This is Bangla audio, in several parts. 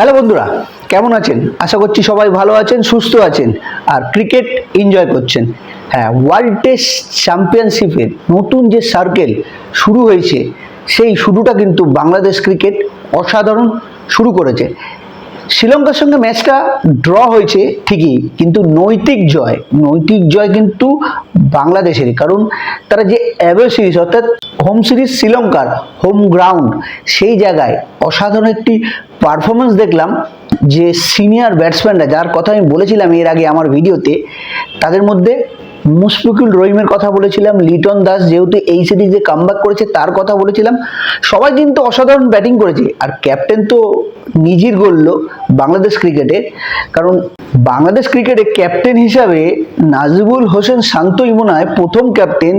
হ্যালো বন্ধুরা, কেমন আছেন? আশা করছি সবাই ভালো আছেন, সুস্থ আছেন আর ক্রিকেট এনজয় করছেন। হ্যাঁ ওয়ার্ল্ড টেস্ট চ্যাম্পিয়নশিপের নতুন যে সার্কেল শুরু হয়েছে, সেই শুরুটা কিন্তু বাংলাদেশ ক্রিকেট অসাধারণ শুরু করেছে। শ্রীলঙ্কার সঙ্গে ম্যাচটা ড্র হয়েছে ঠিকই, কিন্তু নৈতিক জয় নৈতিক জয় কিন্তু বাংলাদেশেরই কারণ তারা যে অ্যাওয়ে সিরিজ অর্থাৎ হোম সিরিজ শ্রীলঙ্কার হোম গ্রাউন্ড সেই জায়গায় অসাধারণ একটি পারফরমেন্স দেখলাম যে সিনিয়র ব্যাটসম্যানরা যার কথা আমি বলেছিলাম এর আগে আমার ভিডিওতে তাদের মধ্যে মুশফিকুল রহিমের কথা বলেছিলাম, লিটন দাস যেহেতু এই সিরিজে কামব্যাক করেছে, তার কথা বলেছিলাম। সবাই কিন্তু অসাধারণ ব্যাটিং করেছে। আর ক্যাপ্টেন তো নিজের গড়ল বাংলাদেশ ক্রিকেটে কারণ বাংলাদেশ ক্রিকেটে ক্যাপ্টেন হিসাবে নাজিবুল হোসেন শান্তই মনে হয় প্রথম ক্যাপ্টেন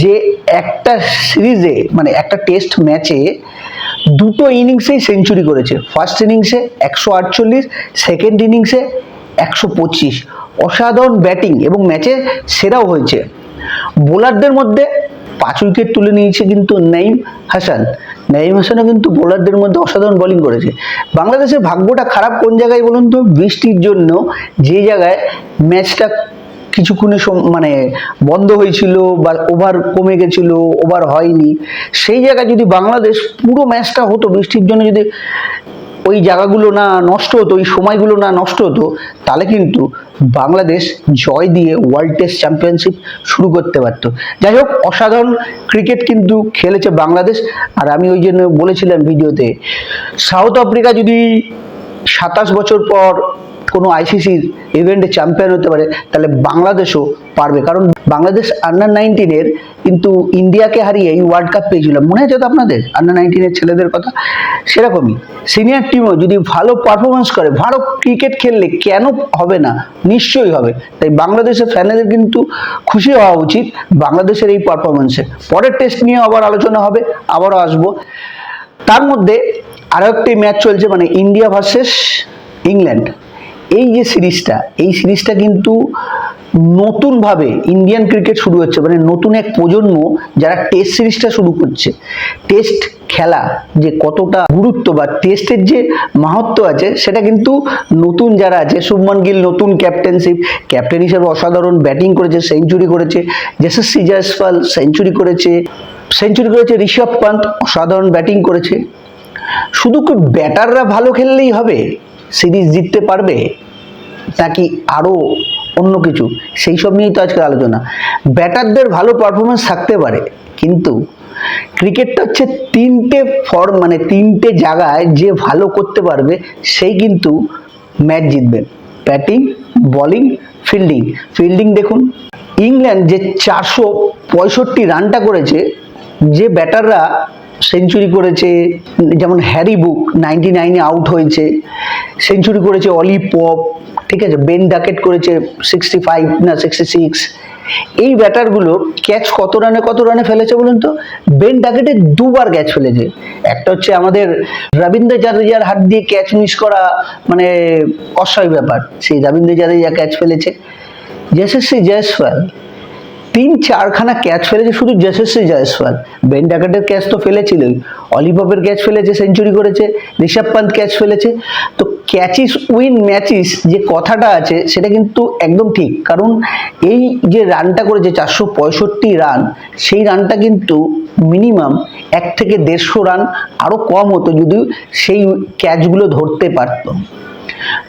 যে একটা সিরিজে মানে একটা টেস্ট ম্যাচে দুটো ইনিংসেই সেঞ্চুরি করেছে। ফার্স্ট ইনিংসে একশো আটচল্লিশ সেকেন্ড ইনিংসে একশো পঁচিশ। অসাধারণ ব্যাটিং এবং ম্যাচে সেরাও হয়েছে। বোলারদের মধ্যে পাঁচ উইকেট তুলে নিয়েছে কিন্তু নাইম হাসান। নাইম হাসানও কিন্তু বোলারদের মধ্যে অসাধারণ বোলিং করেছে। বাংলাদেশের ভাগ্যটা খারাপ কোন জায়গায় বলুন তো? বৃষ্টির জন্য যে জায়গায় ম্যাচটা কিছুক্ষণে মানে বন্ধ হয়েছিল বা ওভার কমে গেছিল ওভার হয়নি, সেই জায়গায় যদি বাংলাদেশ পুরো ম্যাচটা হতো, বৃষ্টির জন্য যদি ওই জায়গাগুলো না নষ্ট হতো, ওই সময়গুলো না নষ্ট হতো, তাহলে কিন্তু বাংলাদেশ জয় দিয়ে ওয়ার্ল্ড টেস্ট চ্যাম্পিয়নশিপ শুরু করতে পারতো। যাই হোক, অসাধারণ ক্রিকেট কিন্তু খেলেছে বাংলাদেশ। আর আমি ওই জন্য বলেছিলাম ভিডিওতে, সাউথ আফ্রিকা যদি সাতাশ বছর পর কোনো আইসিসির ইভেন্টে চ্যাম্পিয়ন হতে পারে, তাহলে বাংলাদেশও পারবে। কারণ বাংলাদেশ আন্ডার নাইনটিনের কিন্তু ইন্ডিয়াকে হারিয়ে এই ওয়ার্ল্ড কাপ পেয়েছিল। মনে আছে তো আপনাদের? আন্ডার নাইনটিনের ছেলেদের কথা? সেরকমই। সিনিয়র টিমও যদি ভালো পারফরমেন্স করে, ভালো ক্রিকেট খেললে কেন হবে না? নিশ্চয়ই হবে। তাই বাংলাদেশের ফ্যানেদের কিন্তু খুশি হওয়া উচিত বাংলাদেশের এই পারফরমেন্সে পরের টেস্ট নিয়ে আবার আলোচনা হবে, আবারও আসব। তার মধ্যে আরও একটি ম্যাচ চলছে মানে ইন্ডিয়া ভার্সেস ইংল্যান্ড এই যে সিরিজটা, এই সিরিজটা কিন্তু নতুনভাবে ইন্ডিয়ান ক্রিকেট শুরু হচ্ছে মানে নতুন এক প্রজন্ম যারা টেস্ট সিরিজটা শুরু করছে। টেস্ট খেলা যে কতটা গুরুত্ব বা টেস্টের যে মাহাত্ম আছে, সেটা কিন্তু নতুন যারা আছে, শুভমান গিল নতুন ক্যাপ্টেনশিপ ক্যাপ্টেন হিসেবে অসাধারণ ব্যাটিং করেছে সেঞ্চুরি করেছে যশস্বী জয়সওয়াল সেঞ্চুরি করেছে সেঞ্চুরি করেছে ঋষভ পান্ত, অসাধারণ ব্যাটিং করেছে। শুধু ব্যাটাররা ভালো খেললেই হবে? সিরিজ জিততে পারবে নাকি আরও অন্য কিছু? সেই সব নিয়েই তো আজকে আলোচনা। ব্যাটারদের ভালো পারফরমেন্স থাকতে পারে, কিন্তু ক্রিকেটটা হচ্ছে তিনটে ফর্ম মানে তিনটে জায়গায় যে ভালো করতে পারবে, সেই কিন্তু ম্যাচ জিতবে। ব্যাটিং বোলিং ফিল্ডিং ফিল্ডিং দেখুন ইংল্যান্ড যে চারশো পঁয়ষট্টি রানটা করেছে, যে ব্যাটাররা সেঞ্চুরি করেছে, যেমন হ্যারি বুক নাইনটি নাইনে আউট হয়েছে, সেঞ্চুরি করেছে অলি পপ, ঠিক আছে, বেন ডাকেট করেছে সিক্সটি ফাইভ না সিক্সটি সিক্স এই ব্যাটারগুলো ক্যাচ কত রানে কত রানে ফেলেছে বলুন তো? বেন ডাকেটে দুবার ক্যাচ ফেলেছে। একটা হচ্ছে আমাদের রবীন্দ্র জাদেজার হাত দিয়ে ক্যাচ মিস করা মানে অসহায় ব্যাপার। সেই রবীন্দ্র জাদেজা ক্যাচ ফেলেছে। যশস্বী জয়সওয়াল তিন চারখানা ক্যাচ ফেলেছে শুধু যশস্বী জয়সওয়াল। বেন ডাকাটের ক্যাচ তো ফেলেছিলই। অলিপপের ক্যাচ ফেলেছে, সেঞ্চুরি করেছে, ঋষভ পান্ত ক্যাচ ফেলেছে। তো ক্যাচিস উইন ম্যাচিস যে কথাটা আছে, সেটা কিন্তু একদম ঠিক। কারণ এই যে রানটা করেছে চারশো পঁয়ষট্টি রান, সেই রানটা কিন্তু মিনিমাম এক থেকে দেড়শো রান আরও কম হতো, যদি সেই ক্যাচগুলো ধরতে পারতো।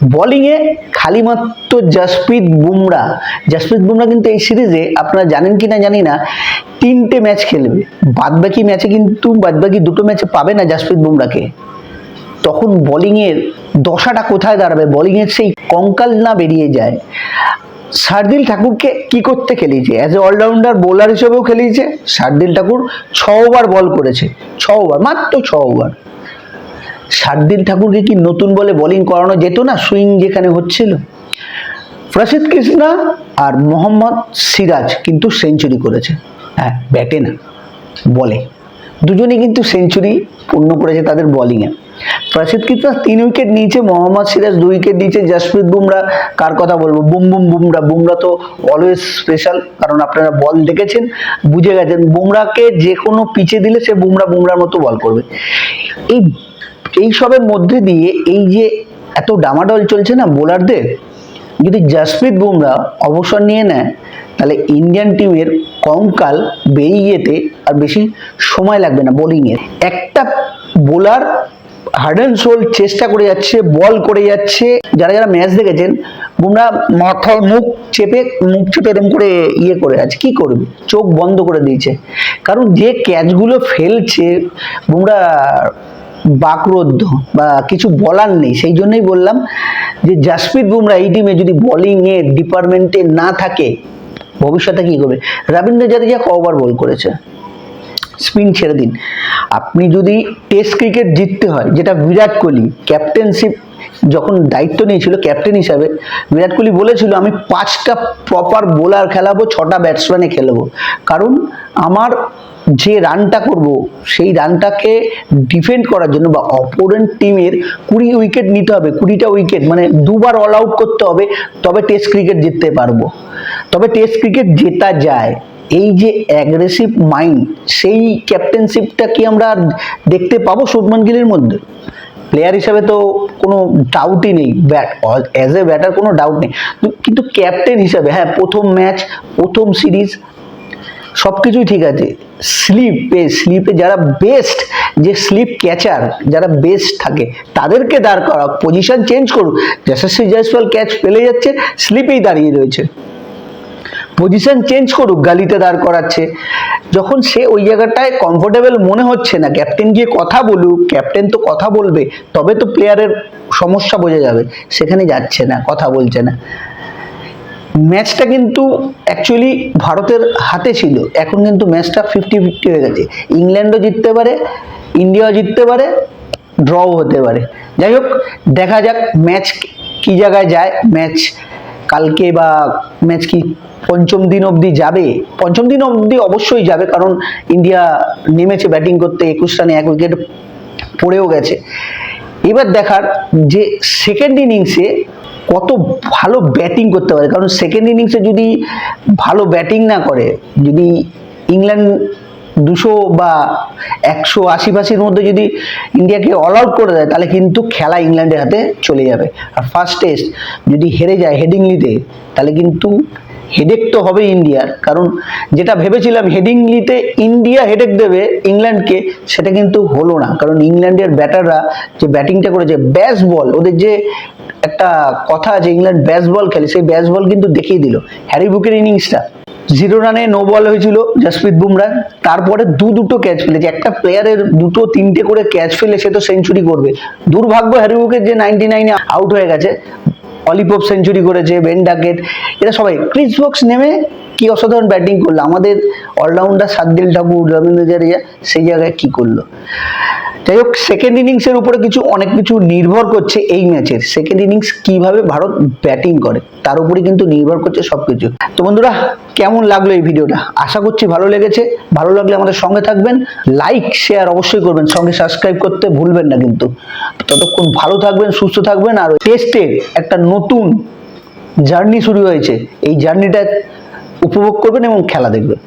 বোলিংয়ে খালি মাত্র জসপ্রীত বুমরা জসপ্রীত বুমরা কিন্তু এই সিরিজে আপনারা জানেন কি না জানি না, তিনটে ম্যাচ খেলবে। বাদবাকি ম্যাচে কিন্তু, বাদবাকি দুটো ম্যাচে পাবে না জসপ্রীত বুমরাকে তখন বোলিংয়ের দশাটা কোথায় দাঁড়াবে? বোলিংয়ের সেই কঙ্কাল না বেরিয়ে যায়। শার্দিল ঠাকুরকে কি করতে খেলিয়েছে? অ্যাজ এ অলরাউন্ডার বোলার হিসেবেও খেলিয়েছে। শার্দিল ঠাকুর ছ ওভার বল করেছে। ছ ওভার মাত্র ছ ওভার শার্দিল ঠাকুরকে কি নতুন বলে বোলিং করানো যেত না? সুইং যেখানে হচ্ছিল। প্রসিদ্ধ কৃষ্ণা আর মোহাম্মদ সিরাজ কিন্তু সেঞ্চুরি করেছে। হ্যাঁ ব্যাটে না, বলে। দুজনেই কিন্তু সেঞ্চুরি পূর্ণ করেছে তাদের বোলিংয়ে প্রসিদ্ধ কৃষ্ণা তিন উইকেট নিয়েছে, মোহাম্মদ সিরাজ দুই উইকেট নিয়েছে। জসপ্রীত বুমরা, কার কথা বলব? Boom boom Bumrah. বুমরা তো অলওয়েজ স্পেশাল কারণ আপনারা বল দেখেছেন, বুঝে গেছেন। বুমরাকে যে কোনো পিচে দিলে সে বুমরা বুমরার মতো বল করবে। এই এই সবের মধ্যে দিয়ে এই যে এত ডামাডল চলছে না বোলারদের, যদি জসপ্রীত বুমরা অবসর নিয়ে নেয়, তাহলে ইন্ডিয়ান টিমের কঙ্কাল বেরিয়ে যেতে আর বেশি সময় লাগবে না বোলিংয়ের একটা বোলার হার্ড অ্যান্ড সোল চেষ্টা করে যাচ্ছে বল করে যাচ্ছে। যারা যারা ম্যাচ দেখেছেন, বুমরা মাথায় মুখ চেপে মুখ চেপে এরকম করে ইয়ে করে আছে। কি করবে? চোখ বন্ধ করে দিয়েছে। কারণ যে ক্যাচগুলো ফেলছে, বুমরা বাকরুদ্ধ বা কিছু বলার নেই। সেই জন্যই বললাম যে জাসপ্রীত বুমরা এই টিমে যদি বোলিংয়ের ডিপার্টমেন্টে না থাকে, ভবিষ্যতে কী করবে? রবীন্দ্র জাদেজা কবার বল করেছে? স্পিন ছেড়ে দিন। আপনি যদি টেস্ট ক্রিকেট জিততে হয়, যেটা বিরাট কোহলি ক্যাপ্টেনশিপ যখন দায়িত্ব নিয়েছিল ক্যাপ্টেন হিসাবে, বিরাট কোহলি বলেছিল, আমি পাঁচটা প্রপার বোলার খেলাবো, ছটা ব্যাটসম্যানে খেলব। কারণ আমার যে রানটা করব, সেই রানটাকে ডিফেন্ড করার জন্য বা অপোনেন্ট টিমের কুড়ি উইকেট নিতে হবে, কুড়িটা উইকেট মানে দুবার অল আউট করতে হবে, তবে টেস্ট ক্রিকেট জিততে পারব। তবে টেস্ট ক্রিকেট জেতা যায়। এই যে অ্যাগ্রেসিভ মাইন্ড সেই ক্যাপ্টেনশিপটা কি আমরা দেখতে পাবো শুভমান গিলের মধ্যে? প্লেয়ার হিসাবে তো কোনো ডাউটই নেই ব্যাট অ্যাজ এ ব্যাটার কোনো ডাউট নেই। কিন্তু ক্যাপ্টেন হিসাবে হ্যাঁ প্রথম ম্যাচ প্রথম সিরিজ সব কিছুই ঠিক আছে। স্লিপে স্লিপে যারা বেস্ট যে স্লিপ ক্যাচার যারা বেস্ট থাকে, তাদেরকে দাঁড় করা পজিশন চেঞ্জ করুক যশস্বী জয়সওয়াল ক্যাচ ফেলে যাচ্ছে স্লিপেই দাঁড়িয়ে রয়েছে। পজিশন চেঞ্জ করুক, গালিতে দাঁড় করাচ্ছে। যখন সে ওই জায়গাটায় কমফোর্টেবল মনে হচ্ছে না ক্যাপ্টেন গিয়ে কথা বলুক ক্যাপ্টেন তো কথা বলবে, তবে তো প্লেয়ারের সমস্যা বোঝা যাবে, সেখানে যাচ্ছে না, কথা বলছে না। ম্যাচটা কিন্তু অ্যাকচুয়ালি ভারতের হাতে ছিল, এখন কিন্তু ম্যাচটা ফিফটি ফিফটি হয়ে গেছে। ইংল্যান্ডও জিততে পারে ইন্ডিয়াও জিততে পারে ড্রও হতে পারে। যাই হোক, দেখা যাক ম্যাচ কি জায়গায় যায় ম্যাচ কালকে বা ম্যাচ কি পঞ্চম দিন অবধি যাবে? পঞ্চম দিন অবধি অবশ্যই যাবে, কারণ ইন্ডিয়া নেমেছে ব্যাটিং করতে, একুশ রানে এক উইকেট পড়েও গেছে। এবার দেখার যে সেকেন্ড ইনিংসে কত ভালো ব্যাটিং করতে পারে, কারণ সেকেন্ড ইনিংসে যদি ভালো ব্যাটিং না করে, যদি ইংল্যান্ড দুশো বা একশো আশি পাশির মধ্যে যদি ইন্ডিয়াকে অল আউট করে দেয়, তাহলে কিন্তু খেলা ইংল্যান্ডের হাতে চলে যাবে। আর ফার্স্ট টেস্ট যদি হেরে যায় হেডিংলিতে তাহলে কিন্তু হেডেক তো হবে ইন্ডিয়ার। কারণ যেটা ভেবেছিলাম হেডিংলিতে ইন্ডিয়া হেডেক দেবে ইংল্যান্ডকে, সেটা কিন্তু হলো না। কারণ ইংল্যান্ডের ব্যাটাররা যে ব্যাটিংটা করেছে, ব্যাস বল, ওদের যে একটা কথা আছে, ইংল্যান্ড ব্যাস বল খেলে, সেই ব্যাস বল কিন্তু দেখিয়ে দিল। হ্যারি বুকের ইনিংসটা জিরো রানে নো বল হয়েছিল জসপ্রীত বুমরা তারপরে দু দুটো ক্যাচ ফেলেছে। একটা প্লেয়ারের দুটো, তিনটে করে ক্যাচ ফেলে সে তো সেঞ্চুরি করবে। দুর্ভাগ্য হ্যারি বুকের যে নাইনটি নাইনে আউট হয়ে গেছে অলিপপ সেঞ্চুরি করেছে বেন ডাকেট এরা সবাই। ক্রিস বক্স নেমে কি অসাধারণ ব্যাটিং করল। আমাদের অলরাউন্ডার সাদ্দিল ঠাকুর, রবীন্দ্র জাদেজা সেই জায়গায় কি করল? যাই হোক সেকেন্ড ইনিংসের উপরে কিছু, অনেক কিছু নির্ভর করছে এই ম্যাচের সেকেন্ড ইনিংস কীভাবে ভারত ব্যাটিং করে, তার উপরে কিন্তু নির্ভর করছে সব কিছু তো বন্ধুরা, কেমন লাগল এই ভিডিওটা? আশা করছি ভালো লেগেছে। ভালো লাগলে আমাদের সঙ্গে থাকবেন। লাইক শেয়ার অবশ্যই করবেন। সঙ্গে সাবস্ক্রাইব করতে ভুলবেন না কিন্তু। ততক্ষণ ভালো থাকবেন, সুস্থ থাকবেন। আর টেস্টের একটা নতুন জার্নি শুরু হয়েছে। এই জার্নিটা উপভোগ করবেন এবং খেলা দেখবেন।